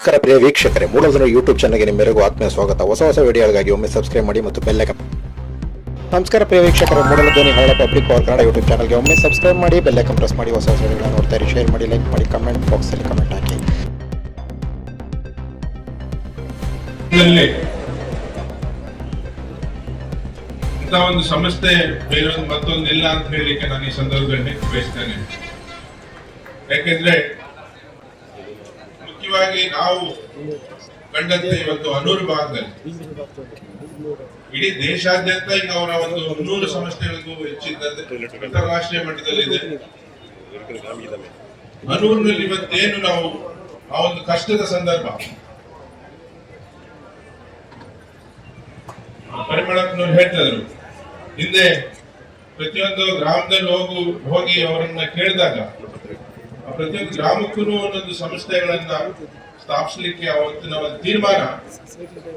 ನಮಸ್ಕಾರ ಪ್ರಿಯ ವೀಕ್ಷಕರೇ ಮೂಲಧನ ಯೂಟ್ಯೂಬ್ ಚಾನಲ್ಗೆ ನಿಮ್ಮೆಲ್ಲರಿಗೂ ಆತ್ಮೀಯ ಸ್ವಾಗತ. ಹೊಸ ಹೊಸ ವಿಡಿಯೋಗಳಿಗಾಗಿ ಒಮ್ಮೆ ಸಬ್ಸ್ಕ್ರೈಬ್ ಮಾಡಿ ಮತ್ತು ಬೆಲ್ಲೈಕನ್ ನಮಸ್ಕಾರ ಪ್ರಿಯ ವೀಕ್ಷಕರೇ, ಮೂಡಲ ಧ್ವನಿ ಹಳ್ಳ ಪಬ್ಲಿಕ್ ಪವರ್ ಕನ್ನಡ ಯೂಟ್ಯೂಬ್ ಚಾನಲ್ಗೆ ಒಮ್ಮೆ ಸಬ್ಸ್ಕ್ರೈಬ್ ಮಾಡಿ ಬೆಲ್ಲೈಕನ್ ಪ್ರೆಸ್ ಮಾಡಿ, ಹೊಸ ಹೊಸ ವಿಡಿಯೋ ನೋಡ್ತಾ ಇರಿ. ಶೇರ್ ಮಾಡಿ ಲೈಕ್ ಮಾಡಿ ಕಮೆಂಟ್ ಬಾಕ್ಸಲ್ಲಿ ಕಮೆಂಟ್ ಹಾಕಿ. ಒಂದು ಸಂಸ್ಥೆ ಬೇರೊಂದು ಮತ್ತೊಂದಿಲ್ಲ ಅಂತ ಹೇಳಲಿಕ್ಕೆ ನಾನು ಈ ಸಂದರ್ಭದಲ್ಲಿ ಬಯಸ್ತೇನೆ. ಯಾಕೆಂದ್ರೆ ಮುಖ್ಯವಾಗಿ ನಾವು ಕಂಡಂತೆ ಇವತ್ತು ಅನೂರು ಭಾಗದಲ್ಲಿ. ಇಡೀ ದೇಶಾದ್ಯಂತ ಈಗ ಅವರ ಒಂದು ನೂರು ಸಂಸ್ಥೆಗಳಿಗೂ ಹೆಚ್ಚಿದ್ದಂತೆ ಅಂತಾರಾಷ್ಟ್ರೀಯ ಮಟ್ಟದಲ್ಲಿದೆ ಅನೂರಿನಲ್ಲಿ ಇವತ್ತೇನು ನಾವು ಆ ಒಂದು ಕಷ್ಟದ ಸಂದರ್ಭ. ಪರಿಮಳ ಹೇಳ್ತಿದ್ರು ಹಿಂದೆ ಪ್ರತಿಯೊಂದು ಗ್ರಾಮದಲ್ಲಿ ಹೋಗು, ಹೋಗಿ ಅವರನ್ನ ಕೇಳಿದಾಗ ಪ್ರತಿಯೊಂದು ಗ್ರಾಮಕ್ಕೂ ಒಂದೊಂದು ಸಂಸ್ಥೆಗಳನ್ನ ಸ್ಥಾಪಿಸಲಿಕ್ಕೆ ಅವತ್ತಿನ ಒಂದು ತೀರ್ಮಾನ,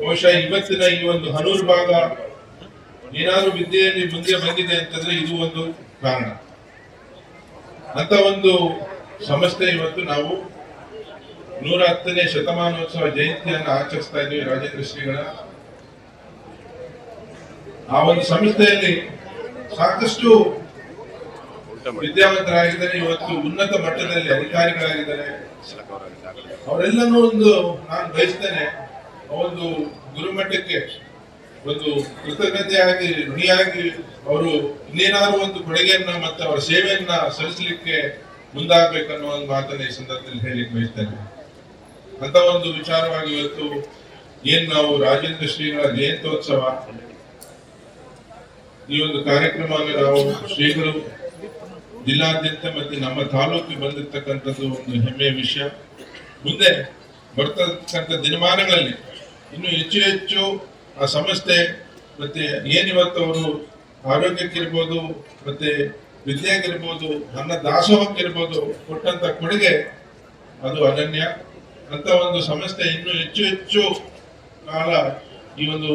ಬಹುಶಃ ಇವತ್ತಿನ ಈ ಒಂದು ಹನೂರ್ ಭಾಗ ಏನಾದ್ರೂ ವಿದ್ಯೆಯಲ್ಲಿ ಮುಂದೆ ಬಂದಿದೆ ಅಂತಂದ್ರೆ ಇದು ಒಂದು ಕಾರಣ. ಅಂತ ಒಂದು ಸಂಸ್ಥೆ ಇವತ್ತು ನಾವು ನೂರ ಹತ್ತನೇ ಶತಮಾನೋತ್ಸವ ಜಯಂತಿಯನ್ನು ಆಚರಿಸ್ತಾ ಇದ್ದೀವಿ ರಾಜೇಂದ್ರ ಶ್ರೀಗಳ. ಆ ಒಂದು ಸಂಸ್ಥೆಯಲ್ಲಿ ಸಾಕಷ್ಟು ವಿದ್ಯಾವಂತರಾಗಿದ್ದಾರೆ ಇವತ್ತು ಉನ್ನತ ಮಟ್ಟದಲ್ಲಿ ಅಧಿಕಾರಿಗಳಾಗಿದ್ದಾರೆ. ಅವರೆಲ್ಲನೂ ಒಂದು ನಾನು ಬಯಸ್ತೇನೆ ಒಂದು ಗುರುಮಟ್ಟಕ್ಕೆ, ಒಂದು ಕೃತಜ್ಞತೆಯಾಗಿ, ಋಣಿಯಾಗಿ ಅವರು ಇನ್ನೇನಾದ್ರೂ ಒಂದು ಕೊಡುಗೆಯನ್ನ ಮತ್ತೆ ಅವರ ಸೇವೆಯನ್ನ ಸಲ್ಲಿಸಲಿಕ್ಕೆ ಮುಂದಾಗಬೇಕನ್ನೋ ಒಂದು ಮಾತನ್ನ ಈ ಸಂದರ್ಭದಲ್ಲಿ ಹೇಳಿಕ್ ಬಯಸ್ತೇನೆ. ಅಂತ ಒಂದು ವಿಚಾರವಾಗಿ ಇವತ್ತು ಏನ್ ನಾವು ರಾಜೇಂದ್ರ ಶ್ರೀಗಳ ಜಯಂತ್ಯೋತ್ಸವ, ಈ ಒಂದು ಕಾರ್ಯಕ್ರಮವನ್ನು ನಾವು ಶ್ರೀಗಳು ಜಿಲ್ಲಾದ್ಯಂತ ಮತ್ತೆ ನಮ್ಮ ತಾಲೂಕಿಗೆ ಬಂದಿರತಕ್ಕಂಥದ್ದು ಒಂದು ಹೆಮ್ಮೆಯ ವಿಷಯ. ಮುಂದೆ ಬರ್ತಕ್ಕಂಥ ದಿನಮಾನಗಳಲ್ಲಿ ಇನ್ನು ಹೆಚ್ಚು ಹೆಚ್ಚು ಆ ಸಂಸ್ಥೆ ಮತ್ತೆ ಏನಿವತ್ತು ಅವರು ಆರೋಗ್ಯಕ್ಕಿರ್ಬೋದು, ಮತ್ತೆ ವಿದ್ಯೆಗಿರ್ಬೋದು ನನ್ನ ದಾಸೋಹಕ್ಕಿರ್ಬೋದು ಕೊಟ್ಟಂತ ಕೊಡುಗೆ ಅದು ಅನನ್ಯ. ಅಂತ ಒಂದು ಸಂಸ್ಥೆ ಇನ್ನು ಹೆಚ್ಚು ಹೆಚ್ಚು ಕಾಲ ಈ ಒಂದು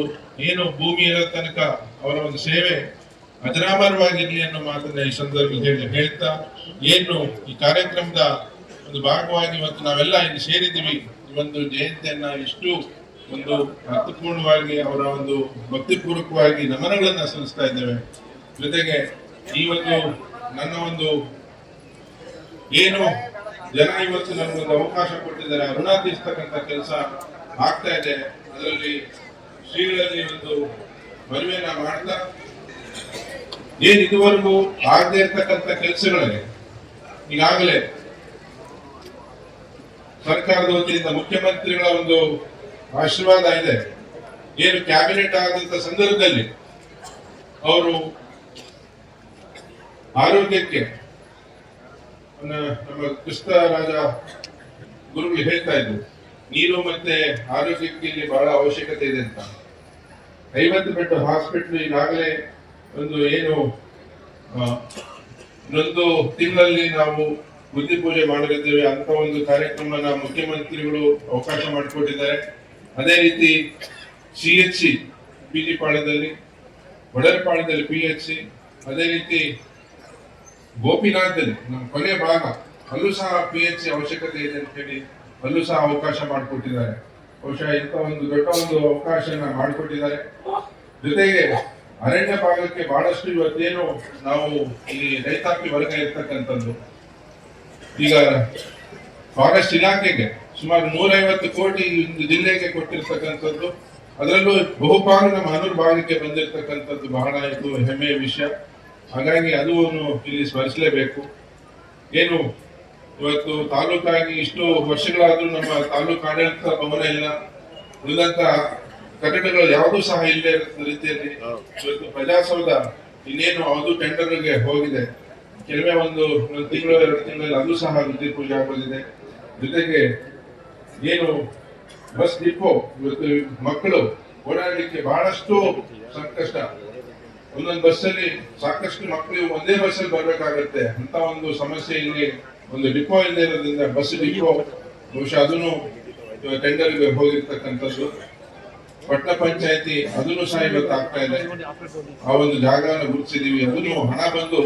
ಏನು ಭೂಮಿ ಇರೋ ತನಕ ಅವರ ಒಂದು ಸೇವೆ ಅಜರಾಮರವಾಗಿರ್ಲಿ ಅನ್ನೋ ಮಾತನ್ನ ಈ ಸಂದರ್ಭದಲ್ಲಿ ಹೇಳಿ ಹೇಳ್ತಾ, ಏನು ಈ ಕಾರ್ಯಕ್ರಮದ ಒಂದು ಭಾಗವಾಗಿ ಇವತ್ತು ನಾವೆಲ್ಲ ಇಲ್ಲಿ ಸೇರಿದ್ದೀವಿ. ಈ ಒಂದು ಜಯಂತಿಯನ್ನ ಇಷ್ಟು ಒಂದು ಅರ್ಥಪೂರ್ಣವಾಗಿ ಅವರ ಒಂದು ಭಕ್ತಿಪೂರ್ವಕವಾಗಿ ನಮನಗಳನ್ನ ಸಲ್ಲಿಸ್ತಾ ಇದ್ದೇವೆ. ಜೊತೆಗೆ ಈ ಒಂದು ನನ್ನ ಒಂದು ಏನು ಜನ ಇವತ್ತು ನಮಗೊಂದು ಅವಕಾಶ ಕೊಟ್ಟಿದ್ದಾರೆ. ಅರುಣಾ ತೀರ್ಸ್ತಕ್ಕಂಥ ಕೆಲಸ ಆಗ್ತಾ ಇದೆ. ಅದರಲ್ಲಿ ಶ್ರೀಗಳಲ್ಲಿ ಒಂದು ಮದುವೆನ ಮಾಡ್ತಾ ಏನ್ ಇದುವರೆಗೂ ಆಗದೆ ಇರ್ತಕ್ಕಂಥ ಕೆಲಸಗಳಿಗೆ ಈಗಾಗಲೇ ಸರ್ಕಾರದ ವತಿಯಿಂದ ಮುಖ್ಯಮಂತ್ರಿಗಳ ಒಂದು ಆಶೀರ್ವಾದ ಇದೆ. ಏನು ಕ್ಯಾಬಿನೆಟ್ ಆದಂತ ಸಂದರ್ಭದಲ್ಲಿ ಅವರು ಆರೋಗ್ಯಕ್ಕೆ ನಮ್ಮ- ಕೃಷ್ಣರಾಜ ಗುರುಗಳು ಹೇಳ್ತಾ ಇದ್ರು ನೀರು ಮತ್ತೆ ಆರೋಗ್ಯಕ್ಕೆ ಇಲ್ಲಿ ಬಹಳ ಅವಶ್ಯಕತೆ ಇದೆ ಅಂತ. ಐವತ್ತು ಬೆಡ್ ಹಾಸ್ಪಿಟಲ್ ಈಗಾಗಲೇ ಒಂದು ಏನು ಇನ್ನೊಂದು ತಿಂಗಳಲ್ಲಿ ನಾವು ಬುದ್ಧಿ ಪೂಜೆ ಮಾಡಲಿದ್ದೇವೆ. ಅಂತ ಒಂದು ಕಾರ್ಯಕ್ರಮನ ಮುಖ್ಯಮಂತ್ರಿಗಳು ಅವಕಾಶ ಮಾಡಿಕೊಟ್ಟಿದ್ದಾರೆ. ಅದೇ ರೀತಿ C H C P G ಪಾಳ್ಯದಲ್ಲಿ ಒಡರಪಾಳ್ಯದಲ್ಲಿ ಪಿ ಎಚ್ ಸಿ, ಅದೇ ರೀತಿ ಗೋಪಿನಾಥದಲ್ಲಿ, ನಮ್ಮ ಕೊನೆ ಭಾಗ, ಅಲ್ಲೂ ಸಹ ಪಿ ಎಚ್ ಸಿ ಅವಶ್ಯಕತೆ ಇದೆ ಅಂತ ಹೇಳಿ ಅಲ್ಲೂ ಸಹ ಅವಕಾಶ ಮಾಡಿಕೊಟ್ಟಿದ್ದಾರೆ. ಬಹುಶಃ ಇಂಥ ಒಂದು ದೊಡ್ಡ ಒಂದು ಅವಕಾಶನ ಮಾಡಿಕೊಟ್ಟಿದ್ದಾರೆ. ಜೊತೆಗೆ ಅರಣ್ಯ ಭಾಗಕ್ಕೆ ಬಹಳಷ್ಟು ಇವತ್ತೇನು ನಾವು ಈ ರೈತಾಪಿ ವರ್ಗ ಇರ್ತಕ್ಕಂಥದ್ದು. ಈಗ ಫಾರೆಸ್ಟ್ ಇಲಾಖೆಗೆ ಸುಮಾರು ನೂರೈವತ್ತು ಕೋಟಿ ಜಿಲ್ಲೆಗೆ ಕೊಟ್ಟಿರ್ತಕ್ಕಂಥದ್ದು. ಅದರಲ್ಲೂ ಬಹುಪಾಲು ನಮ್ಮ ಅನುರ್ಭಾಗಕ್ಕೆ ಬಂದಿರತಕ್ಕಂಥದ್ದು ಬಹಳ ಇದು ಹೆಮ್ಮೆಯ ವಿಷಯ. ಹಾಗಾಗಿ ಅದು ಇಲ್ಲಿ ಸ್ಮರಿಸಲೇಬೇಕು. ಏನು ಇವತ್ತು ತಾಲೂಕಾಗಿ ಇಷ್ಟು ವರ್ಷಗಳಾದರೂ ನಮ್ಮ ತಾಲೂಕು ಆಡಳಿತ ಭವನ ಇಲ್ಲ. ಉಳಿದಂತ ಕಟ್ಟಡಗಳು ಯಾವುದೂ ಸಹ ಇಲ್ಲದೆ ಇರೋ ರೀತಿಯಲ್ಲಿ ಪ್ರಜಾಸೌಧ ಇನ್ನೇನು ಅದು ಟೆಂಡರ್ಗೆ ಹೋಗಿದೆ. ಕೆಲವೇ ಒಂದು ತಿಂಗಳು, ಎರಡು ತಿಂಗಳಲ್ಲಿ ಅದು ಸಹ ಬುದ್ಧಿ ಪೂಜೆ ಆಗೋದಿದೆ ಜೊತೆಗೆ ಏನು ಬಸ್ ಡಿಪೋ ಇವತ್ತು ಮಕ್ಕಳು ಓಡಾಡಲಿಕ್ಕೆ ಬಹಳಷ್ಟು ಸಂಕಷ್ಟ. ಒಂದೊಂದು ಬಸ್ಸಲ್ಲಿ ಸಾಕಷ್ಟು ಮಕ್ಕಳು ಒಂದೇ ಬಸ್ಸಲ್ಲಿ ಬರಬೇಕಾಗತ್ತೆ. ಅಂತ ಒಂದು ಸಮಸ್ಯೆ ಇಲ್ಲಿ, ಒಂದು ಡಿಪೋ ಇಲ್ಲದೆ ಇರೋದ್ರಿಂದ ಬಸ್ ಡಿಪೋ, ಬಹುಶಃ ಅದನ್ನು ಟೆಂಡರ್ಗೆ ಹೋಗಿರ್ತಕ್ಕಂಥದ್ದು. ಪಟ್ಟಣ ಪಂಚಾಯತಿ ಅದನ್ನು ಸಹ ಇವತ್ತು ಆಗ್ತಾ ಇದೆ. ಆ ಒಂದು ಜಾಗವನ್ನು ಗುರುತಿಸಿದೀವಿ ಅದನ್ನು ಹಣ ಬಂದು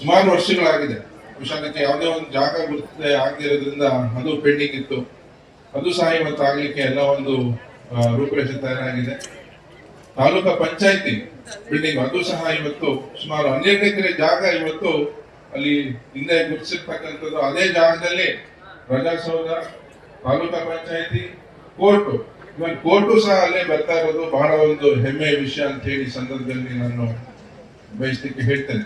ಸುಮಾರು ವರ್ಷಗಳಾಗಿದೆ. ಬಹುಶಃ ಯಾವುದೇ ಒಂದು ಜಾಗ ಗುರುತಿಸದೆ ಆಗದಿರೋದ್ರಿಂದ ಅದು ಪೆಂಡಿಂಗ್ ಇತ್ತು. ಅದು ಸಹ ಇವತ್ತು ಆಗ್ಲಿಕ್ಕೆ ಎಲ್ಲ ಒಂದು ರೂಪರೇಷೆ ತಯಾರಾಗಿದೆ. ತಾಲೂಕಾ ಪಂಚಾಯತಿ ಬಿಲ್ಡಿಂಗ್ ಅದು ಸಹ ಇವತ್ತು ಸುಮಾರು ಹನ್ನೆರಡು ಎಕರೆ ಜಾಗ ಇವತ್ತು ಅಲ್ಲಿ ಹಿಂದೆ ಗುರುತಿಸಿರ್ತಕ್ಕಂಥದ್ದು. ಅದೇ ಜಾಗದಲ್ಲಿ Prajasoudha taluka panchayati, court even court ಸಹ ಅಲ್ಲೇ ಬರ್ತಾ ಇರೋದು ಬಹಳ ಒಂದು ಹೆಮ್ಮೆಯ ವಿಷಯ ಅಂತ ಹೇಳಿ ಸಂದರ್ಭದಲ್ಲಿ ನಾನು ಬಯಸ್ಲಿಕ್ಕೆ ಹೇಳ್ತೇನೆ.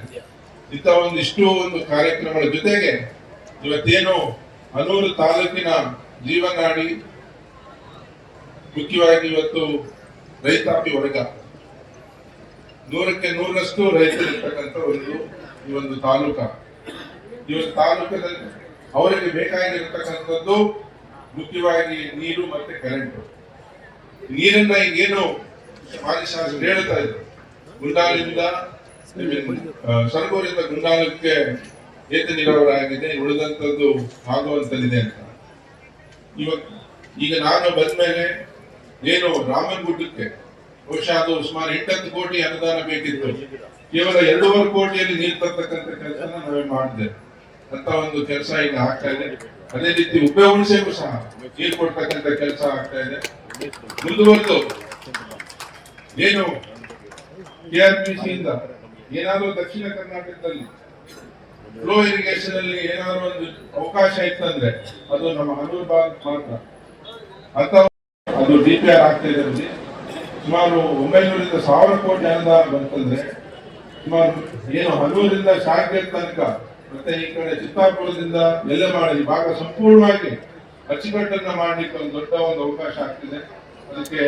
ಇಂಥ ಒಂದಿಷ್ಟು ಒಂದು ಕಾರ್ಯಕ್ರಮಗಳ ಜೊತೆಗೆ ಇವತ್ತೇನು ಹನೂರು ತಾಲೂಕಿನ ಜೀವನಾಡಿ ಮುಖ್ಯವಾಗಿ ಇವತ್ತು ರೈತಾಪಿ ವರ್ಗ. ನೂರಕ್ಕೆ ನೂರಷ್ಟು ರೈತರು ಇರ್ತಕ್ಕಂಥ ಒಂದು ಈ ಒಂದು ತಾಲೂಕ. ಈ ಒಂದು ತಾಲೂಕದಲ್ಲಿ ಅವರಿಗೆ ಬೇಕಾಗಿರತಕ್ಕಂಥದ್ದು ಮುಖ್ಯವಾಗಿ ನೀರು ಮತ್ತೆ ಕರೆಂಟ್ ನೀರನ್ನ ಈಗೇನು ಮಾಜಿ ಹೇಳ್ತಾ ಇದ್ರು. ಗುಂಡಾಲಿಂದ ಸರ್ಗೋರಿಂದ ಗುಂಡಾಲಕ್ಕೆ ಏತ ನೀರಾವರಿ ಆಗಿದೆ ಉಳಿದಂತದ್ದು ಆಗುವಂತದಿದೆ ಅಂತ. ಇವಾಗ, ಈಗ ನಾನು ಬಂದ್ಮೇಲೆ ಏನು ರಾಮನ್ ಗುಡ್ಡಕ್ಕೆ, ಬಹುಶಃ ಅದು ಸುಮಾರು ಎಂಟತ್ತು ಕೋಟಿ ಅನುದಾನ ಬೇಕಿತ್ತು. ಕೇವಲ ಎರಡೂವರೆ ಕೋಟಿಯಲ್ಲಿ ನೀರು ತರ್ತಕ್ಕಂಥ ಕೆಲಸ ನಾವೇ ಮಾಡಿದೆ. ಅಂತ ಒಂದು ಕೆಲಸ ಈಗ ಆಗ್ತಾ ಇದೆ. ಅದೇ ರೀತಿ ಉಪಯೋಗಿಸಿಗೂ ಸಹ ನೀರು ಕೊಡ್ತಕ್ಕಂಥ ಕೆಲಸ ಆಗ್ತಾ ಇದೆ. ಮುಂದುವರೆದು ಏನು ಕೆಆರ್ಪಿಸಿ ಇಂದ ಏನಾದರೂ ದಕ್ಷಿಣ ಕರ್ನಾಟಕದಲ್ಲಿ ಫ್ಲೋ ಇರಿಗೇಷನ್ ಅಲ್ಲಿ ಏನಾದರೂ ಒಂದು ಅವಕಾಶ ಇತ್ತಂದ್ರೆ ಅದು ನಮ್ಮ ಹನೂರು ಭಾಗ ಮಾತ್ರ ಅಥವಾ ಅದು ಡಿ ಪಿ ಆರ್ ಆಗ್ತಾ ಇದೆ. ಸುಮಾರು ಒಂಬೈನೂರಿಂದ ಸಾವಿರ ಕೋಟಿ ಅನುದಾನ ಬಂತಂದ್ರೆ ಸುಮಾರು ಏನು ಹನೂರಿಂದ ಶಾಖೆ ತನಕ ಮತ್ತೆ ಈ ಕಡೆ ಚಿತ್ತಾಪುರದಿಂದ ಎಲ್ಲ ಮಾಡಿ ಭಾಗ ಸಂಪೂರ್ಣವಾಗಿ ಅಚ್ಚುಕಟ್ಟನ್ನ ಮಾಡ್ಲಿಕ್ಕೆ ಒಂದು ದೊಡ್ಡ ಒಂದು ಅವಕಾಶ ಆಗ್ತಿದೆ. ಅದಕ್ಕೆ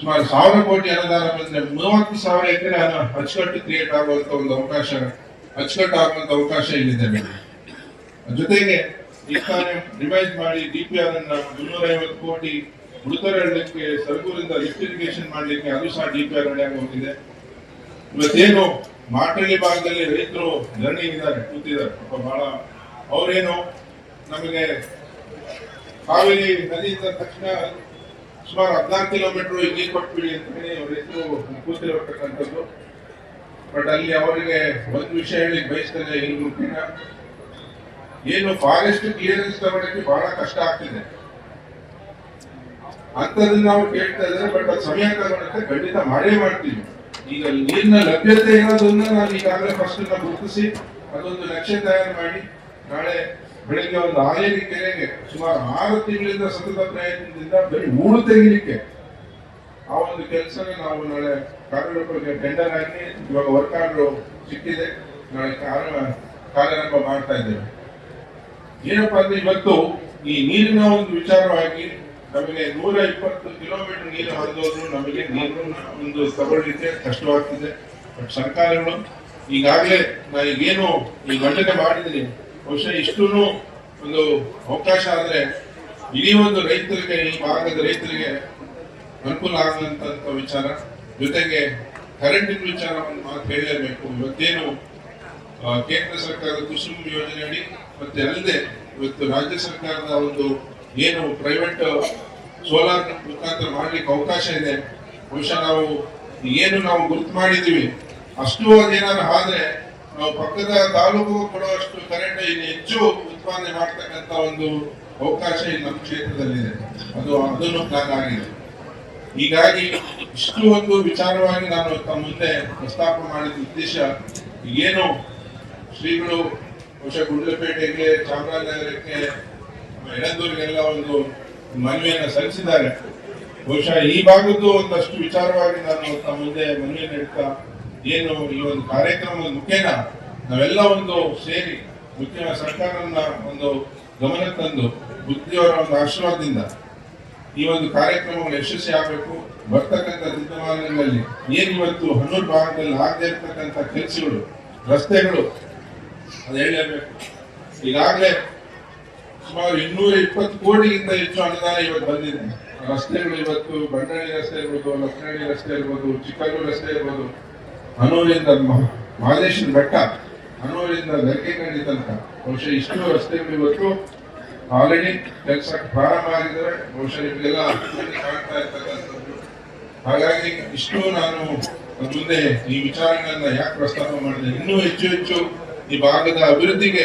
ಸುಮಾರು ಸಾವಿರ ಕೋಟಿ ಅನುದಾನ ಬಂದ್ರೆ ಮೂವತ್ತು ಸಾವಿರ ಎಕರೆ ಅಚ್ಚುಕಟ್ಟು ಕ್ರಿಯೇಟ್ ಆಗುವಂತ ಒಂದು ಅವಕಾಶ, ಅಚ್ಚುಕಟ್ಟು ಆಗುವಂತ ಅವಕಾಶ ಇಲ್ಲಿದೆ. ಜೊತೆಗೆ ರಿವೈಸ್ ಮಾಡಿ ಡಿ ಪಿ ಆರ್ ಅನ್ನ ಮುನ್ನೂರ ಐವತ್ತು ಕೋಟಿ ಮೃತರಳ್ಳಕ್ಕೆ ಸರ್ಗೂರಿಂದ ಲಿಫ್ಟ್ ಇರಿಗೇಷನ್ ಮಾಡ್ಲಿಕ್ಕೆ ಅದು ಸಹ ಡಿ ಪಿ ಆರ್ ಹೋಗಿದೆ ಇವತ್ತೇನು ಮಾಟಳ್ಳಿ ಭಾಗದಲ್ಲಿ ರೈತರು ಧರಣಿ ಇದ್ದಾರೆ, ಕೂತಿದ್ದಾರೆ. ಬಹಳ ಅವರೇನು ನಮಗೆ ಕಾವೇರಿ ನದಿ ಇದ್ದ ತಕ್ಷಣ ಸುಮಾರು ಹದಿನಾರು ಕಿಲೋಮೀಟರ್ ನೀರು ಕೊಟ್ಬಿಡಿ ಅಂತ ಹೇಳಿ ಕೂತಿರತಕ್ಕಂಥದ್ದು. ಬಟ್ ಅಲ್ಲಿ ಅವರಿಗೆ ಒಂದು ವಿಷಯ ಹೇಳಿ ಈ ಮುಖ್ಯ ಏನು ಫಾರೆಸ್ಟ್ ಕ್ಲಿಯರೆನ್ಸ್ ತಗೊಳಕ್ಕೆ ಬಹಳ ಕಷ್ಟ ಆಗ್ತಿದೆ. ಅಂತದನ್ನ ನಾವು ಕೇಳ್ತಾ ಇದ್ದಾರೆ ಬಟ್ ಅದು ಸಮಯ ತಗೊಳಕ್ಕೆ ಖಂಡಿತ ಮಾಡೇ ಮಾಡ್ತೀವಿ. ಈಗ ನೀರಿನ ಲಭ್ಯತೆ ಇರೋದನ್ನ ನಾನು ಈಗಾಗಲೇ ಫಸ್ಟ್ ಗುರುತಿಸಿ, ಅದೊಂದು ನಕ್ಷೆ ತಯಾರು ಮಾಡಿ, ನಾಳೆ ಬೆಳಿಗ್ಗೆ ಒಂದು ಆಲೇರಿ ಕೆರೆಗೆ ಸುಮಾರು ಆರು ತಿಂಗಳಿಂದ ಸತತ ಪ್ರಯತ್ನದಿಂದ ಬರೀ ಊರು ತೆಗಿಲಿಕ್ಕೆ ಆ ಒಂದು ಕೆಲಸನ ನಾವು ನಾಳೆ ಕಾರ್ಯರೂಪಕ್ಕೆ ಟೆಂಡರ್ ಆಗಿ ಇವಾಗ ವರ್ಕ್ ಆರ್ಡರ್ ಸಿಕ್ಕಿದೆ. ನಾಳೆ ಕಾರ್ಯ, ಕಾರ್ಯಾರಂಭ ಮಾಡ್ತಾ ಇದ್ದೇವೆ. ಏನಪ್ಪಾ ಅಂದ್ರೆ ಇವತ್ತು ಈ ನೀರಿನ ಒಂದು ವಿಚಾರವಾಗಿ ನಮಗೆ ನೂರ ಇಪ್ಪತ್ತು ಕಿಲೋಮೀಟರ್ ನೀರು ಹರಿದೋದ್ರು ನಮಗೆ ನೀರನ್ನ ಒಂದು ತಗೊಳ್ಳಿಕ್ಕೆ ಕಷ್ಟವಾಗ್ತಿದೆ. ಸರ್ಕಾರಗಳು ಈಗಾಗಲೇ ನಾ ಈಗೇನು ಈ ಗಂಡನೆ ಮಾಡಿದ್ದೀನಿ ಬಹುಶಃ ಇಷ್ಟು ಒಂದು ಅವಕಾಶ ಆದ್ರೆ ಇಡೀ ಒಂದು ರೈತರಿಗೆ, ಈ ಭಾಗದ ರೈತರಿಗೆ ಅನುಕೂಲ ಆಗದಂತ ವಿಚಾರ. ಜೊತೆಗೆ ಕರೆಂಟಿನ ವಿಚಾರವನ್ನು ಮಾತು ಹೇಳಲೇಬೇಕು. ಇವತ್ತೇನು ಕೇಂದ್ರ ಸರ್ಕಾರದ ಕುಸುಮ್ ಯೋಜನೆ ಅಡಿ ಮತ್ತೆ ಅಲ್ಲದೆ ಇವತ್ತು ರಾಜ್ಯ ಸರ್ಕಾರದ ಒಂದು ಏನು ಪ್ರೈವೇಟ್ ಸೋಲಾರ್ ಮುಖಾಂತರ ಮಾಡ್ಲಿಕ್ಕೆ ಅವಕಾಶ ಇದೆ. ಬಹುಶಃ ನಾವು ಏನು ನಾವು ಗುರುತು ಮಾಡಿದ್ದೀವಿ. ಅಷ್ಟು ಅದೇನಾದ್ರು ಆದ್ರೆ ನಾವು ಪಕ್ಕದ ತಾಲೂಕು ಕೊಡುವಷ್ಟು ಕರೆಂಟ್ ಇನ್ನು ಹೆಚ್ಚು ಉತ್ಪಾದನೆ ಮಾಡ್ತಕ್ಕಂತ ಒಂದು ಅವಕಾಶ ನಮ್ಮ ಕ್ಷೇತ್ರದಲ್ಲಿದೆ ಅದು ಅದನ್ನು ಪ್ಲಾನ್ ಆಗಿದೆ. ಹೀಗಾಗಿ ಇಷ್ಟು ಒಂದು ವಿಚಾರವಾಗಿ ನಾನು ತಮ್ಮ ಮುಂದೆ ಪ್ರಸ್ತಾಪ ಮಾಡಿದ ಉದ್ದೇಶ ಏನು? ಶ್ರೀಗಳು ಬಹುಶಃ ಗುಂಡ್ಲಪೇಟೆಗೆ, ಚಾಮರಾಜನಗರಕ್ಕೆ ಎಳಂದೂರಿಗೆಲ್ಲ ಒಂದು ಮನವಿಯನ್ನು ಸಲ್ಲಿಸಿದ್ದಾರೆ. ಬಹುಶಃ ಈ ಭಾಗದ್ದು ಒಂದಷ್ಟು ವಿಚಾರವಾಗಿ ನಾನು ತಮ್ಮ ಮುಂದೆ ಮನವಿಯನ್ನು ನೀಡ್ತಾ ಏನು ಈ ಒಂದು ಕಾರ್ಯಕ್ರಮದ ಮುಖೇನ, ನಾವೆಲ್ಲ ಒಂದು ಸೇರಿ ಮುಖ್ಯ ಸರ್ಕಾರನ ಒಂದು ಗಮನ ತಂದು ಬುದ್ಧಿಯವರ ಒಂದು ಆಶೀರ್ವಾದದಿಂದ ಈ ಒಂದು ಕಾರ್ಯಕ್ರಮಗಳು ಯಶಸ್ವಿ ಆಗಬೇಕು. ಬರ್ತಕ್ಕಂಥ ದಿನಮಾನಗಳಲ್ಲಿ ಏನು ಇವತ್ತು ಹನ್ನೂರು ಭಾಗದಲ್ಲಿ ಆಗದೆ ಇರ್ತಕ್ಕಂಥ ಕೆಲಸಗಳು, ರಸ್ತೆಗಳು, ಅದು ಹೇಳಲೇಬೇಕು. ಈಗಾಗಲೇ ಸುಮಾರು ಇನ್ನೂರ ಇಪ್ಪತ್ತು ಕೋಟಿಗಿಂತ ಹೆಚ್ಚು ಅನುದಾನ ಇವತ್ತು ಬಂದಿದೆ. ರಸ್ತೆಗಳು ಇವತ್ತು ಬಂಡಳ್ಳಿ ರಸ್ತೆ ಇರ್ಬೋದು, ಲಕ್ನಳ್ಳಿ ರಸ್ತೆ ಇರ್ಬೋದು ಚಿಕ್ಕಲ್ಲೂರು ರಸ್ತೆ ಇರ್ಬೋದು. ಹನೂರಿಂದ ಮಹದೇಶ್ವರ ಬೆಟ್ಟ ಹನೂರಿಂದ ಕಂಡಿ ತನಕ. ಬಹುಶಃ ಇಷ್ಟು ರಸ್ತೆಗಳು ಇವತ್ತು ಆಲ್ರೆಡಿ ಕೆಲಸ ಪ್ರಾರಂಭ ಆಗಿದ್ದಾರೆ. ಬಹುಶಃ ನಿಮಗೆಲ್ಲ ಕಾಣ್ತಾ ಇರ್ತಕ್ಕಂಥದ್ದು. ಹಾಗಾಗಿ ಇಷ್ಟು ನಾನು ಮುಂದೆ ಈ ವಿಚಾರಗಳನ್ನ ಯಾಕೆ ಪ್ರಸ್ತಾಪ ಮಾಡಿದೆ? ಇನ್ನೂ ಹೆಚ್ಚು ಹೆಚ್ಚು ಈ ಭಾಗದ ಅಭಿವೃದ್ಧಿಗೆ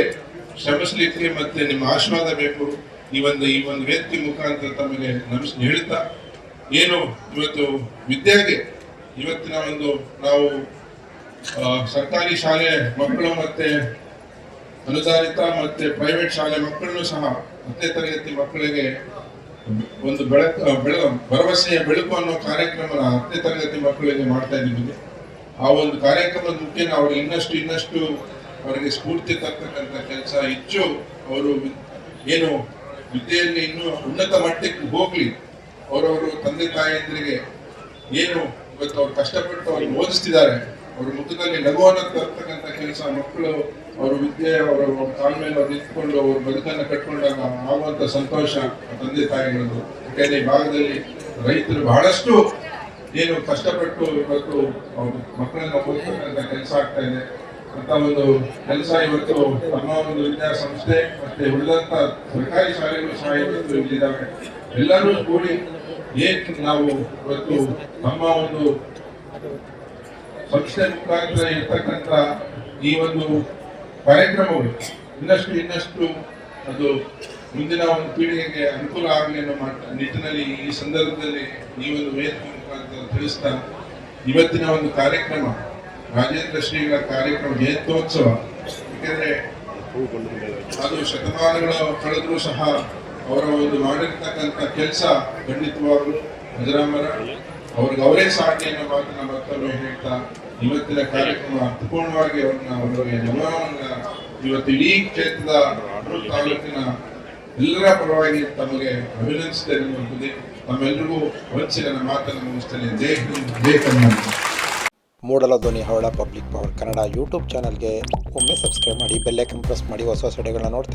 ಶ್ರಮಿಸಲಿಕ್ಕೆ ಮತ್ತೆ ನಿಮ್ಮ ಆಶೀರ್ವಾದ ಬೇಕು. ಈ ಒಂದು ಈ ಒಂದು ವ್ಯಕ್ತಿ ಮುಖಾಂತರ ತಮಗೆ ನಮಸ್, ಹೇಳುತ್ತಾ, ಏನು ಇವತ್ತು ವಿದ್ಯೆಗೆ ಇವತ್ತಿನ ಒಂದು ನಾವು ಸರ್ಕಾರಿ ಶಾಲೆ ಮಕ್ಕಳು ಮತ್ತೆ ಅನುದಾನಿತ ಮತ್ತೆ ಪ್ರೈವೇಟ್ ಶಾಲೆ ಮಕ್ಕಳನ್ನು ಸಹ ಹತ್ತನೇ ತರಗತಿ ಮಕ್ಕಳಿಗೆ ಒಂದು ಬೆಳಕು, ಬೆಳ, ಭರವಸೆಯ ಬೆಳಕು ಅನ್ನೋ ಕಾರ್ಯಕ್ರಮ ಹತ್ತನೇ ತರಗತಿ ಮಕ್ಕಳಿಗೆ ಮಾಡ್ತಾ ಇದ್ದೀವಿ. ಆ ಒಂದು ಕಾರ್ಯಕ್ರಮದ ಮುಖೇನ ಅವರು ಇನ್ನಷ್ಟು ಇನ್ನಷ್ಟು ಅವರಿಗೆ ಸ್ಫೂರ್ತಿ ತರ್ತಕ್ಕಂಥ ಕೆಲಸ ಹೆಚ್ಚು ಅವರು ಏನು ವಿದ್ಯೆಯಲ್ಲಿ ಇನ್ನೂ ಉನ್ನತ ಮಟ್ಟಕ್ಕೆ ಹೋಗ್ಲಿ, ಅವರವರು ತಂದೆ ತಾಯಿಯಂದ್ರಿಗೆ ಏನು ಇವತ್ತು ಅವ್ರು ಕಷ್ಟಪಟ್ಟು ಅವ್ರಿಗೆ ಓದಿಸ್ತಿದ್ದಾರೆ ಅವ್ರ ಮುಖದಲ್ಲಿ ನಗುವನ್ನು ತರ್ತಕ್ಕಂಥ ಕೆಲಸ ಮಕ್ಕಳು, ಅವರ ವಿದ್ಯೆ, ಅವರ ಅವ್ರು ನಿಂತ್ಕೊಂಡು ಅವ್ರ ಬದುಕನ್ನು ಕಟ್ಕೊಂಡಾಗ ಆಗುವಂತ ಸಂತೋಷ ತಂದೆ ತಾಯಿಗಳದ್ದು. ಯಾಕೆಂದರೆ ಈ ಭಾಗದಲ್ಲಿ ರೈತರು ಬಹಳಷ್ಟು ಏನು ಕಷ್ಟಪಟ್ಟು ಇವತ್ತು ಮಕ್ಕಳನ್ನ ಓದ್ತಕ್ಕಂಥ ಕೆಲಸ ಆಗ್ತಾ ಇದೆ. ಅಂತ ಒಂದು ಕೆಲಸ ಇವತ್ತು ನಮ್ಮ ಒಂದು ವಿದ್ಯಾಸಂಸ್ಥೆ ಮತ್ತೆ ಉಳಿದಂತ ಸರ್ಕಾರಿ ಶಾಲೆಗಳು ಸಹ ಇವತ್ತು ಇಲ್ಲಿದ್ದಾವೆ. ಎಲ್ಲರೂ ಕೂಡಿ ಏನ್ ನಾವು ಇವತ್ತು ನಮ್ಮ ಒಂದು ಸಂಸ್ಥೆ ಮುಖಾಂತರ ಇರ್ತಕ್ಕಂಥ ಈ ಒಂದು ಕಾರ್ಯಕ್ರಮಗಳು ಇನ್ನಷ್ಟು ಇನ್ನಷ್ಟು ಅದು ಮುಂದಿನ ಒಂದು ಪೀಳಿಗೆಗೆ ಅನುಕೂಲ ಆಗಲಿ ಅನ್ನೋ ನಿಟ್ಟಿನಲ್ಲಿ ಈ ಸಂದರ್ಭದಲ್ಲಿ ಈ ಒಂದು ವೇದಿಕೆ ಮುಖಾಂತರ ತಿಳಿಸ್ತಾ ಇವತ್ತಿನ ಒಂದು ಕಾರ್ಯಕ್ರಮ, ರಾಜೇಂದ್ರ ಶ್ರೀಗಳ ಕಾರ್ಯಕ್ರಮ ಜಯಂತ್ಯೋತ್ಸವ. ಯಾಕೆಂದ್ರೆ ಅದು ಶತಮಾನಗಳ ಕಳೆದರೂ ಸಹ ಅವರ ಒಂದು ಮಾಡಿರ್ತಕ್ಕಂಥ ಕೆಲಸ ಖಂಡಿತವಾಗಲು ಅಜರಾಮರ ಅವ್ರಿಗೆ ಅವರೇ ಸಾಧ್ಯ ಅನ್ನೋ ಮಾತನ್ನ ಮತ್ತೊಮ್ಮೆ ಹೇಳ್ತಾ ಇವತ್ತಿನ ಕಾರ್ಯಕ್ರಮ ಅರ್ಥಪೂರ್ಣವಾಗಿ ಅವ್ರನ್ನ ಅವರಿಗೆ ನಮನವನ್ನ ಇವತ್ತು ಇಡೀ ಕ್ಷೇತ್ರದ ತಾಲೂಕಿನ ಎಲ್ಲರ ಪರವಾಗಿ ತಮಗೆ ಅಭಿನಂದಿಸುತ್ತೇನೆ ಅನ್ನುವಂಥದ್ದು ತಮ್ಮೆಲ್ಲರಿಗೂ ವಂಚಿನ ಮಾತನ್ನು ಮುಗಿಸ್ತೇನೆ. ಜೈ ಹಿಂದ್ ಕನ್ನಡ. ಮೂಡಲ ಧ್ವನಿ ಹವಳ, ಪಬ್ಲಿಕ್ ಪವರ್ ಕನ್ನಡ ಯೂಟ್ಯೂಬ್ ಚಾನಲ್ಗೆ ಒಮ್ಮೆ ಸಬ್ಸ್ಕ್ರೈಬ್ ಮಾಡಿ ಬೆಲ್ಲೈಕನ್ ಪ್ರೆಸ್ ಮಾಡಿ, ಹೊಸ ಹೊಸ ಸಡೆಗಳನ್ನ ನೋಡ್ತಾ